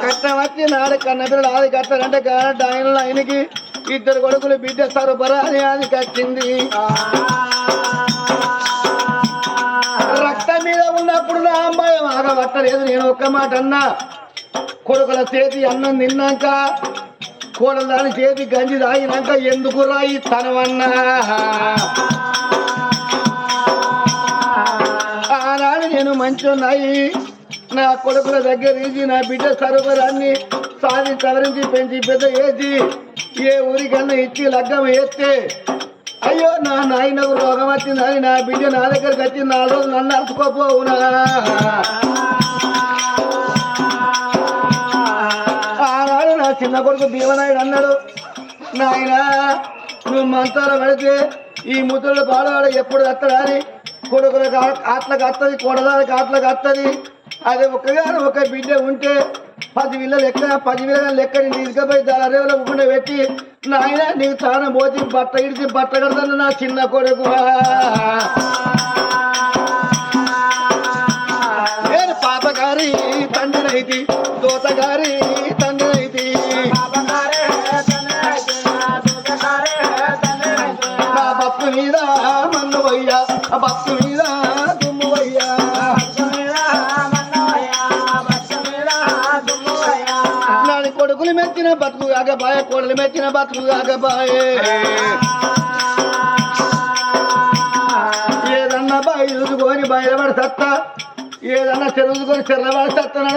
కట్నం వచ్చి నాడు కన్న పిల్లలు కట్టారంటే కానట్టు ఆయన ఆయనకి ఇద్దరు కొడుకులు బిడ్డ సరఫరా అని అది కట్టింది. రక్తం మీద ఉన్నప్పుడు నా అమ్మాయి ఆగబట్టలేదు నేను ఒక్క మాట అన్నా. కొడుకుల చేతి అన్నం తిన్నాక కోడలు దాని చేతి గంజి తాగినాక ఎందుకు రాయి తనవన్నా? ఆనాడు నేను మంచున్నాయి. నా కొడుకుల దగ్గర ఇది నా బిడ్డ సరోవరాన్ని సాధి సవరించి పెంచి పెద్ద వేసి ఏ ఊరికన్నా ఇచ్చి లగ్గం వేస్తే. అయ్యో నా నాయనకు రోగం వచ్చిందని నా బిడ్డ నా దగ్గరకు వచ్చి నా రోజు నన్ను అరుచుకోపోవునా? ఆనాడు నా చిన్న కొడుకు భీమనాయుడు అన్నాడు నాయన నువ్వు మంచాల పెడితే ఈ ముద్రలు పాడవాడు ఎప్పుడు కత్తడా అని? కొడుకులకు ఆ- ఆటలకు వస్తుంది కొడదానికి ఆటలకు వస్తుంది అది ఒక్కగాను ఒక బిడ్డ ఉంటే పది విల్ల లెక్క పది విల్ల లెక్క నేను తీసుకుపోయి దాని రేవులో పెట్టి నాయన నీకు చాలా పోతి బట్ట ఇడిచి బట్ట కడతాను నా చిన్న కొడుకు. నేను పాపగారి తండ్రినైతి కొడుకులు మెచ్చిన బతుకు కాకబాయే కోడలు మెచ్చిన బతుకు కాకబాయే ఏదన్నా బాయి చూసుకొని బయలుపడి సత్తా ఏదన్నా చెరువుకొని చెర్రబడి సత్తని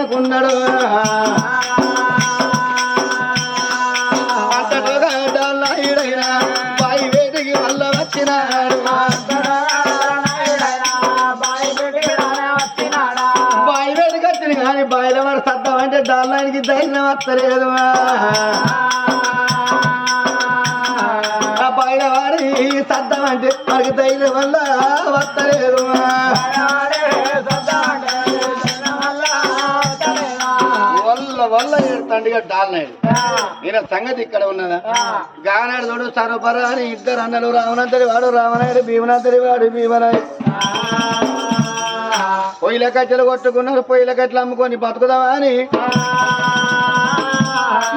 కానీ బాయిలో సత్తం అంటే డాలానికి ధైర్యం వస్తలేదు వాడి సత్తం అంటే మనకి ధైర్యం వల్ల వస్తలేదు వల్ల వల్ల ఏడుతండిగా డాలనాయుడు నేను సంగతి ఇక్కడ ఉన్నదా? గానాడు చూడు సరఫరా అని ఇద్దరు అన్నలు రావణంతరి వాడు రావణాయుడు భీమనంతరి వాడు భీమనాయుడు. పొయ్యిల కట్టెలు కొట్టుకున్నారు పొయ్యిల కట్టెలు అమ్ముకొని బతుకుదామా అని.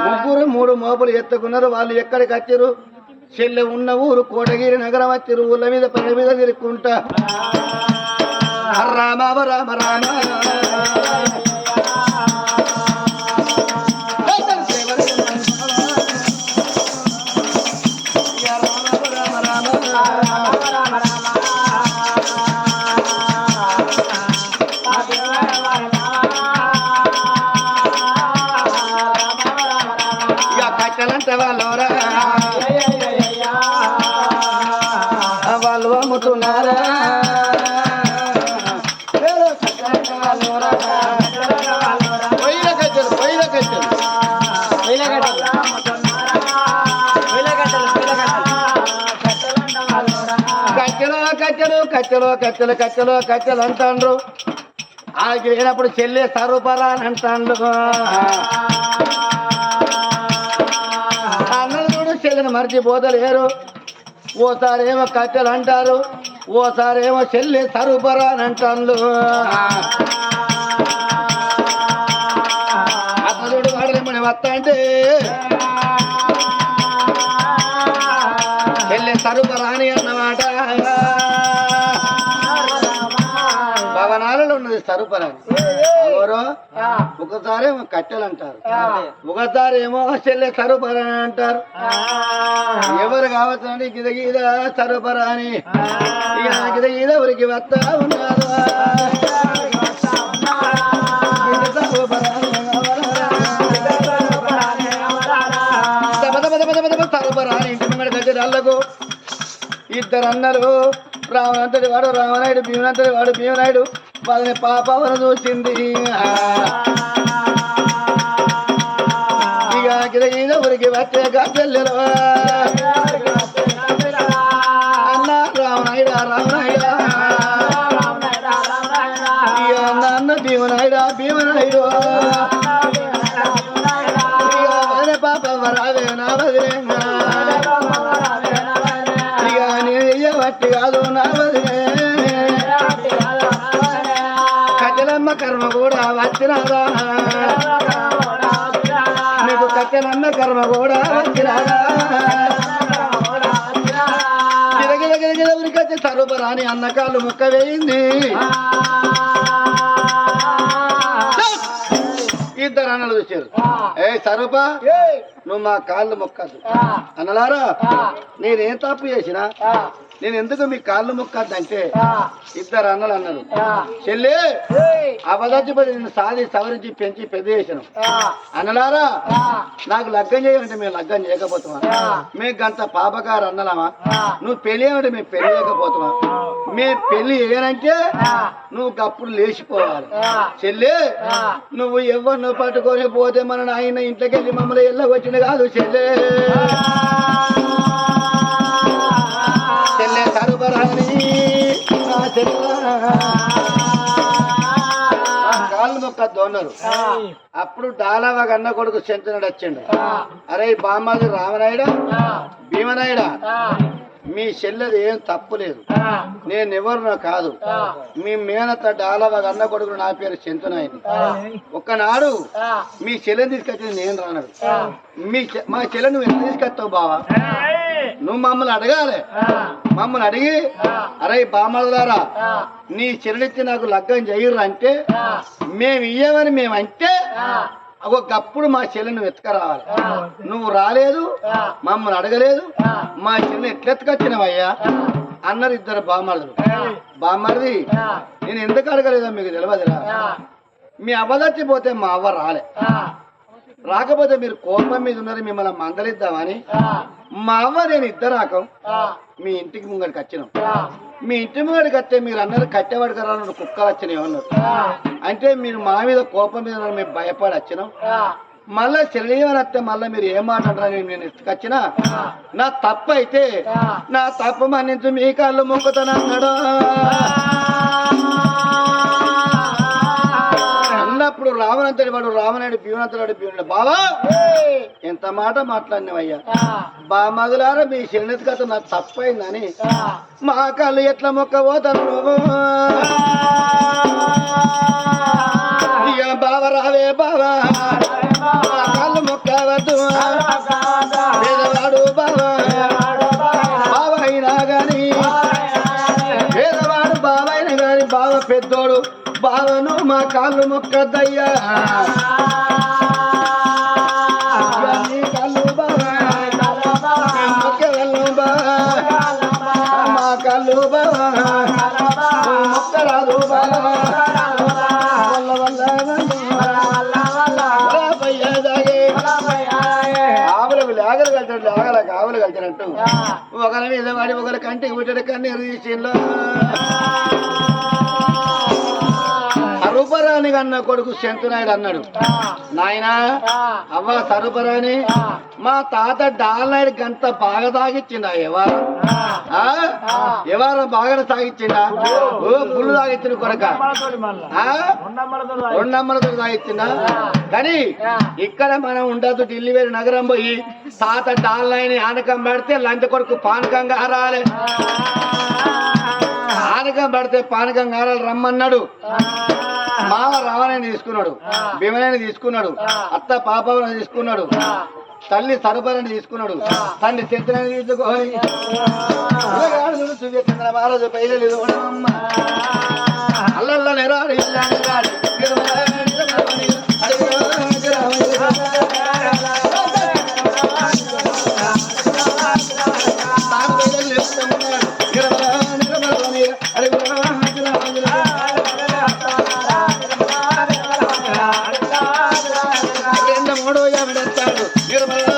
ముగ్గురు మూడు మోపులు ఎత్తుకున్నారు వాళ్ళు ఎక్కడికి వచ్చారు? చెల్లె ఉన్న ఊరు కోటగిరి నగరం వచ్చారు ఊళ్ళ మీద పని మీద తిరుక్కుంటా రామ రామ రామ. కట్టెలు కత్తెలు కట్టెలు కట్టెలు అంటాండ్రు. ఆడికి లేనప్పుడు చెల్లె సరూపరా అని అంటాండ్రు. అన్నలు చూడు చెల్లెని మర్చిపోతలేరు ఓసారేమో కట్టెలు అంటారు ఓసారేమో చెల్లె సరూపరా అని అంటాండ్రు అతడు వాడలేమని వస్తా అంటే సరుపరాని ఎవరో? ఒకసారి ఏమో కట్టెలు అంటారు. ఒకసారి ఏమో చెల్లె సరుపరా అని అంటారు. ఎవరు కావచ్చండి? గిద గీద సరుపరా అని. గిద గీద ఎవరికి వస్తా ఉన్నారు? ఇద్దరు అన్నలు. రావణంతటి వాడు రామనాయుడు భీమనంతటి వాడు భీమనాయుడు. వాళ్ళని పాపవను చూసింది. ఇక గిద ఊరికి వచ్చే గల్లెలు అన్న రామనాయుడు రామనాయుడు. అన్న భీమనాయుడు భీమనాయుడు. పాప రావే నా వదిలేంగా ఇక నేను వట్టి కాదు నా కూడా వచ్చినారా నీకు సత్యనమ్మ కర్మ కూడా వచ్చినారా గిరగిర గిరగిర ఉరికొచ్చి సరుపరాని అన్న కాళ్ళు ముక్క వేయింది. ఇద్దరు అన్నలు చూశారు ఏ సరూప నువ్వు మా కాళ్ళు మొక్కద్దు. అన్నలారా నేనేం తప్పు చేసినా నేను ఎందుకు మీ కాళ్ళు మొక్కద్దు అంటే ఇద్దరు అన్నలు అన్నారు. చెల్లి అవదచ్చిపడి నేను సాది సవరించి పెంచి పెద్ద చేసాను. అన్నలారా నాకు లగ్గం చేయాలంటే మేము లగ్గం చేయకపోతామా? మేము గంత పాపగారు అన్నలామా? నువ్వు పెళ్ళి ఏమంటే మేము పెళ్ళి చేయకపోతామా? మీ పెళ్ళి ఏనంటే నువ్వు అప్పుడు లేచిపోవాలి. చెల్లి నువ్వు ఎవరిని పట్టుకొని పోతే మన నాయన ఇంట్లోకి వెళ్ళి మమ్మల్ని వెళ్ళగొచ్చిన కాదు చెల్లె. చెల్లె కాళ్ళు మొక్క దోన్నారు అప్పుడు డాలవ గన్న కొడుకు చెంతనుడు వచ్చిండు. అరే బామ్మది రామనాయుడా? భీమనాయుడా? మీ చెల్లెది ఏం తప్పు లేదు. నేను ఎవరినో కాదు. మీ మేనత డాలవ గన్న కొడుకు నా పేరు చెంతునాయని ఒక్కనాడు మీ చెల్లెని తీసుకొచ్చింది నేను రానడు. మీ మా చెల్లె నువ్వు ఎంత తీసుకొస్తావు బావా? నువ్వు మమ్మల్ని అడగాలి. మమ్మల్ని అడిగి అరే బామ్మలారా నీ చెల్లెచ్చి నాకు లగ్గం చేయరు అంటే మేము ఇయ్యమని మేము అంటే ఒకప్పుడు మా చెల్లెని వెతకరావాలి. నువ్వు రాలేదు మమ్మల్ని అడగలేదు మా చెల్లెని ఎట్లెత్తుకొచ్చినవయ్యా అన్నారు ఇద్దరు బామ్మరుదులు బామ్మరిది నేను ఎందుకు అడగలేదో మీకు తెలియదురా మీ అవ్వదచ్చిపోతే మా అవ్వ రాలే. రాకపోతే మీరు కోపం మీద ఉన్నారు మిమ్మల్ని మందలిద్దామని. మా అవ్వ నేను ఇద్దరు రాకం మీ ఇంటికి ముంగడికి వచ్చినాం. మీ ఇంటి ముంగడికి వస్తే మీరు అన్నారు కట్టేవాడు కదా కుక్కలు వచ్చినాయి అన్నారు. అంటే మీరు మా మీద కోపం మీద ఉన్నారు, మేము భయపడి వచ్చినాం. మళ్ళా శరీరం వస్తే మళ్ళీ మీరు ఏం మాట అంటారని నేను ఎత్తుకొచ్చినా నా తప్పు అయితే నా తప్పు మన్నించు మీ కాళ్ళు మొక్కుతానన్నాడు అన్నప్పుడు రావణంతటి వాడు రావణుడు భీమనంతడు భీముడు. బావా! ఎంత మాట మాట్లాడినవయ్యా? బా మగులారా మీ శరణితి కథ నాకు తప్పైందని. మా కళ్ళు ఎట్లా మొక్క ఇక బావ రావే బావా. కళ్ళు మొక్కవద్దు. పేదవాడు బావా. బావ అయినా గాని. పేదవాడు బావ అయినా గాని బావ పెద్దోడు. మా కాళ్ళు మొక్కద్దయ్యా ఇక ఆవులు కలిచినట్టు ఒకరి మీద వాడి ఒకరి కంటికి పుట్టిన కన్నీరు అన్న కొడుకు శంతునాయుడు అన్నాడు. నాయనా అవ్వ సరుపరాని మా తాత డాలనాయుడు గంత బాగా తాగిచ్చిండా ఎవరు ఎవరు బాగా తాగిచ్చిండా? ఓ. పుల్లు తాగిచ్చిన కొడక? రెండమ్మలతో తాగిచ్చిందా కానీ ఇక్కడ మనం ఉండదు ఢిల్లీ వేరు నగరం పోయి తాత డాలనాయని ఆనకం పడితే లంచ కొడుకు పానకం కారాలి ఆనకం పడితే పానకం కారాలి రమ్మన్నాడు. రావణని తీసుకున్నాడు. భీమనేని తీసుకున్నాడు. అత్త పాపవని తీసుకున్నాడు. తల్లి సరబరని తీసుకున్నాడు. తండ్రి చెత్తనని తీసుకొని. మహారాజు పైలేదు అల్లల్ల నెరాడు ఎవడెత్తాడు? నిర్మల నిర్మల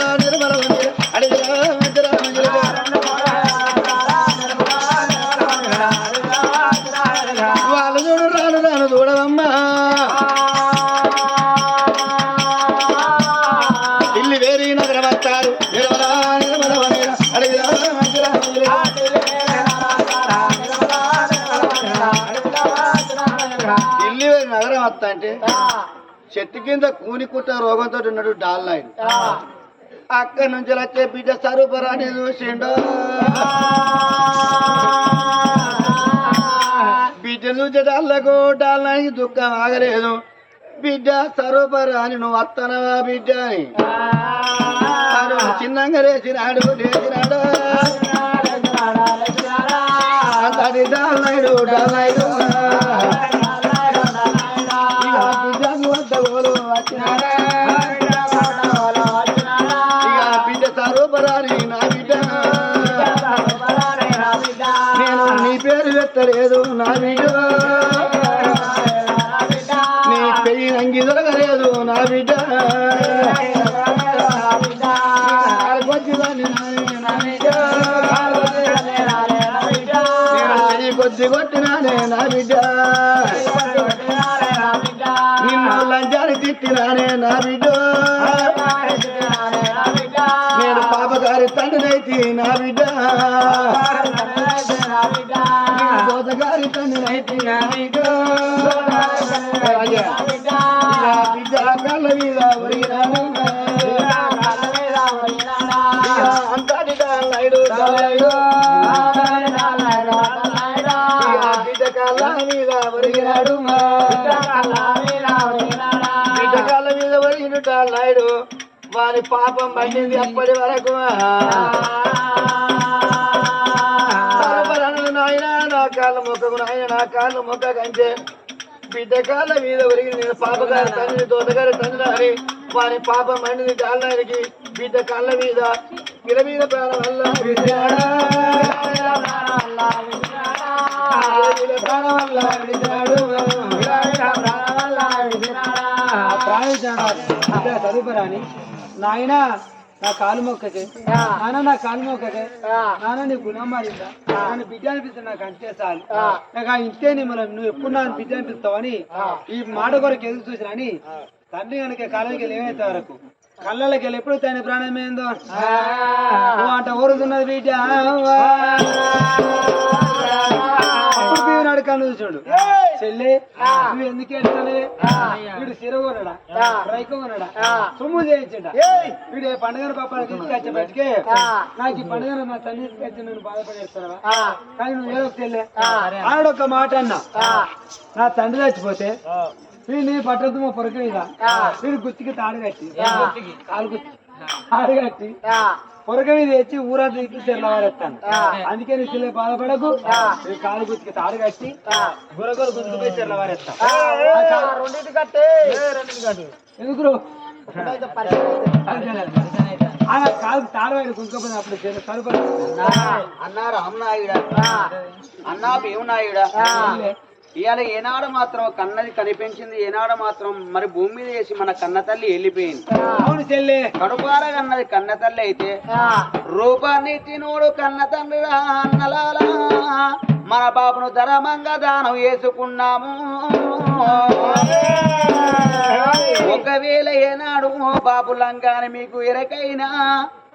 చెట్టు కింద కూని కుట్ట రోగంతో ఉన్నాడు డాల్నాయుడు అక్కడి నుంచి వచ్చే బిడ్డ సరూపరాని చూసిండు. బిడ్డను బిడ్డ డాళ్ళకు డాళ్ళకి దుఃఖం ఆగలేదు. బిడ్డ సరోపరాని నువ్వు వత్తనవా బిడ్డ అని. చిన్నంగా లేచినాడు లేచినాడు. అంతటి డాళ్ళైడు డాళ్ళైడు ఇక పేరు పెట్టలేదు నా బిడ్డ. నీ పెయ్యి అంగి దొరకలేదు నా బిడ్డ. కొద్ది కొట్టినానే నా బిడ్డ. నాయుడు వారి పాపం పండింది అప్పటి వరకు. నాయన నా కాళ్ళ మొక్కకు నాయన నా కాళ్ళ మొక్క కంటే బిడ్డ కాళ్ళ మీద ఒరిగి నేను పాపగారి తండ్రి తోటగారి తండ్రి అని వారి పాపం మండిది కాళ్ళకి బిడ్డ కాళ్ళ మీద గిల మీద ప్రాణం వల్ల విడిచాడా? గిల ప్రాణం వల్ల విడిచాడు. చదువురాని నాయన నా కాలు మొక్కకి. నాన్న నా కాలు మొక్కకి. నాన్న నీ గుణం మారిందా? నన్ను బిడ్డ అనిపిస్తుంది నాకు అంతే చాలు. నాకు ఆ ఇంతే నీ మనం నువ్వు ఎప్పుడు నన్ను బిడ్డ అనిపిస్తావని ఈ మాట కొరకు ఎదురు చూసిన అని తండ్రి కనుక కాలానికి ఏమైతే వరకు కళ్ళకి వెళ్ళి ఎప్పుడు తన ప్రాణం ఏందో? నువ్వు అంట ఊరుతున్నది బిడ్డ. అడకాను చూసాడు చెల్లి నువ్వు ఎందుకు వెళ్తానే వీడు సిర కొనడా రైక కొనడా సొమ్ము చేయించండా? వీడు ఏ పండుగ పాపాలు తీసుకొచ్చే బయటికి నాకు ఈ పండుగ నా తల్లి తీసుకొచ్చి నన్ను బాధపడేస్తావా కానీ నువ్వు ఏదో చెల్లె ఆడొక్క మాట అన్నా. నా తండ్రి చచ్చిపోతే వీడిని పట్టద్దు మా పొరక మీద వీడు గుత్తికి తాడు కట్టి కాలు గుత్తి. తాడు కట్టి మీద తెచ్చి ఊరంతా తిప్పి తెల్లవారెత్తాను అందుకే నీ చెల్లె బాధపడకు. కాలు గుత్తికి తాడు కట్టి గురగొర గుర్తుపోయి తెల్లవారెత్తా ఎందుకు ఆయన కాలు తాడు వాడి గుంకపోతే అప్పుడు సరిపడ అన్నా రామనాయుడా అన్నా భీమనాయుడా ఇవాళ ఏనాడు మాత్రం కన్నది కనిపించింది ఏనాడు మాత్రం మరి భూమి మీద వేసి మన కన్న తల్లి వెళ్ళిపోయింది. కడుపార కన్నది కన్న తల్లి అయితే రూపాన్ని తినోడు కన్న తండ్రి అన్నలాలా మన బాబును ధర్మంగా దానం వేసుకున్నాము ఒకవేళ ఏనాడు బాబు లంగాని మీకు ఎరకైనా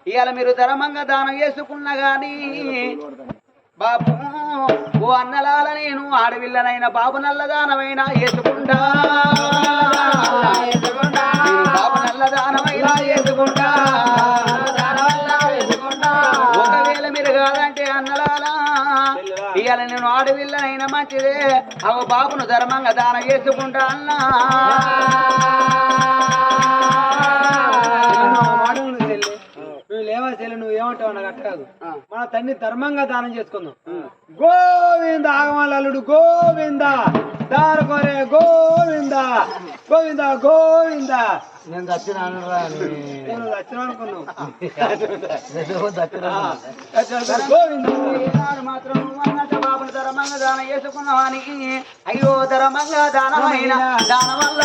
ఇవాళ మీరు ధర్మంగా దానం వేసుకున్నా గాని బాబు ఓ అన్నలాల నేను ఆడవిల్లనైన బాబు నల్లదానమైనా వేసుకుంటా బాబు నల్లదానమైనా వేసుకుంటా ఒకవేళ మీరు కాదంటే అన్నలాలా ఇవాళ నేను ఆడవిల్లనైనా మంచిదే. అవ బాబును ధర్మంగా దానం చేసుకుంటా అన్నా. చెల్లి నువ్వు ఏమంటావు నాకు అట్ట కాదు. మన తండ్రి ధర్మంగా దానం చేసుకుందాం. గోవింద ఆగమాలల్లుడు గోవింద. దారకొరే గోవింద గోవింద గోవింద. నేను అని. నేను వచ్చిన అనుకున్నావు. గోవింద. మాత్రం బాబును ధర్మంగా దానం వేసుకున్నావని అయ్యో ధర్మంగా దానమైన దానం వల్ల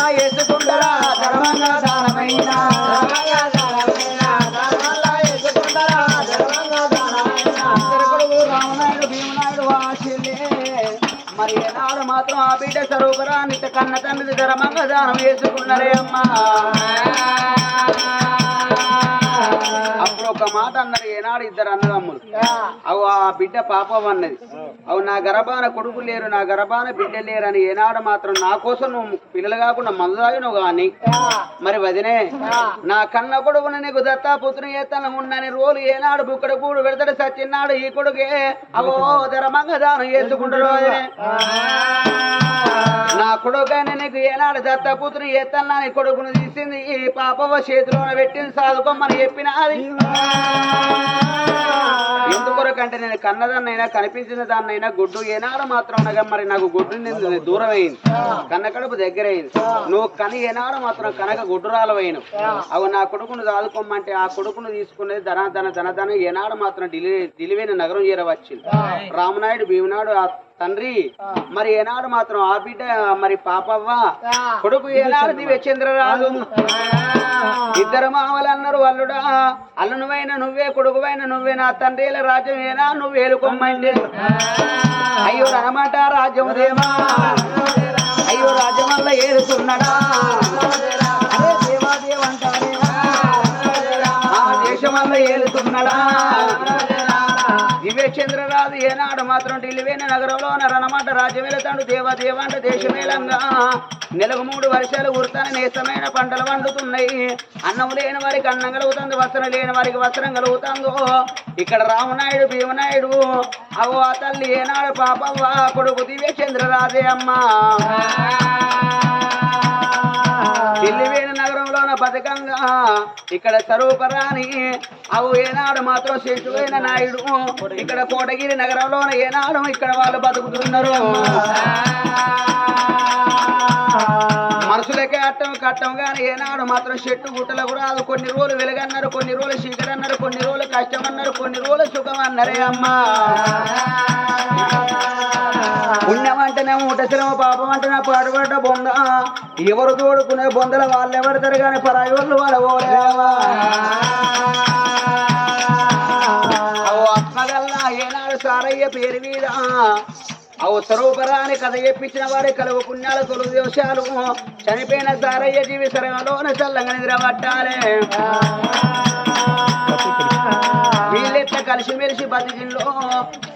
బిడ్డ స్వరూపరాన్ని కన్న తండ్రి ధర్మంగా దానం వేసుకున్నారే అమ్మా. అప్పుడు ఒక మాట అన్నారు ఏనాడు ఇద్దరు అన్నదమ్ములు? అవు ఆ బిడ్డ పాపం అన్నది. అవు నా గర్భాన కొడుకు లేరు నా గర్భాన బిడ్డ లేరు అని ఏనాడు మాత్రం నా కోసం నువ్వు పిల్లలు కాకుండా మందు తాగినవు గాని మరి వదినే నా కన్న కొడుకుని నీకు దత్తా పుత్రుని ఏతన ఉండని రోలు ఏనాడు బుక్కడు కూడు పెడతాడు సచ్చిన్నాడు ఈ కొడుకే. అవో ధర్మంగా దానం చేసుకుంటాడు వదినే. కొడుకైనా నీకు ఏనాడు దత్తపుత్రుని ఎత్తన్నా నీ కొడుకును తీసింది. ఈ పాపవ చేతిలోన పెట్టింది. సాధుకోమని చెప్పినది ఎందుకొరకంటే నేను కన్నదాన్నైనా కనిపించిన దాన్నైనా గుడ్డు ఏనాడు మాత్రం అనగా మరి నాకు గుడ్డు దూరం అయింది కన్న కడుపు దగ్గర అయింది నువ్వు కని ఏనాడు మాత్రం కనక గుడ్డురాలవైన అవి నా కొడుకును దాదుకోమంటే ఆ కొడుకును తీసుకునేది ధన ధన ధన ధన ఏనాడు మాత్రం ఢిల్లీ ఢిల్లీవైన నగరం చేరవచ్చింది. రామనాయుడు భీమనాయుడు ఆ తండ్రి మరి ఏనాడు మాత్రం ఆ బిడ్డ మరి పాపవ్వ కొడుకు ఏనాడు దివ్యచంద్రరాజు. ఇద్దరు మామలు అన్నారు అల్లుడా అల్లునువైన నువ్వే కొడుకువైన నువ్వే నా తండ్రిల రాజ్యమేనా? నువ్వు వేలుకొమ్మండి అయ్యో అనమాట రాజ్యం దేవా. అయ్యో రాజ్యం వల్ల ఏలుతున్నాడా. అరే దేవా ఆ దేశం వల్ల ఏలుతున్నాడా. చంద్రరాజు ఏనాడు మాత్రం ఢిల్లీవేన నగరంలో నరనమాట రాజ్యం వెళతాడు. దేవ దేవ అంటే దేశమేలంగా. నెలకు మూడు వర్షాలు కురుతాను నేస్తమైన పంటలు వండుతున్నాయి అన్నం లేని వారికి అన్నం కలుగుతుంది వస్త్రం లేని వారికి వస్త్రం కలుగుతుందో. ఇక్కడ రామనాయుడు భీమనాయుడు అవో ఆ తల్లి ఏనాడు పాపవ్వ కొడుకు దివ్యచంద్రరాజే అమ్మా. అమ్మ బతకంగా ఇక్కడ సరూపరాని అవు ఏనాడు మాత్రం శిశువైన నాయుడు. ఇక్కడ కోటగిరి నగరంలోన ఏనాడు ఇక్కడ వాళ్ళు బతుకుతున్నారు. మనుషులకే అట్టం కట్టం కానీ ఏనాడు మాత్రం చెట్టు గుట్టలకు రాదు. కొన్ని రోజులు వెలుగన్నారు కొన్ని రోజులు చీకటి అన్నారు కొన్ని రోజులు కష్టం అన్నారు కొన్ని రోజులు సుఖం అన్నారే అమ్మా. పుణ్యమంటేనే ఊట శ్రమ పాపం అంటేనే పాడుబడ్డ బొంద. ఎవరు తోడుకునే బొందల వాళ్ళు ఎవరితారు కానీ పరాయి వాళ్ళు వాళ్ళ ఏనాడు సారయ్య పేరు మీద. అవు స్వరూపరాని కథ చెప్పించిన వారి కలువు పుణ్యాల తొలుగు దోషాలు. చనిపోయిన సారయ్య జీవి సరంలోన చల్లంగా నిద్రపట్టాలే. కలిసిమెలిసి బతికింలో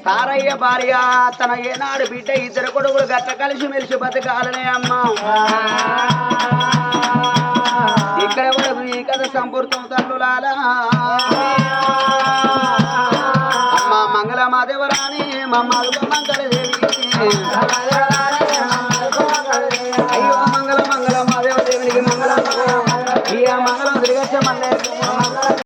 సారయ్య భార్య తన ఏనాడు బిడ్డ ఇద్దరు కొడుకులు గట్ట కలిసిమెలిసి బతకాలనే అమ్మా. ఇక్కడ వరకు ఈ కథ సంపూర్తం తల్లులాలా అమ్మ మంగళ మాదేవరాని మమ్మ మంగళదేవి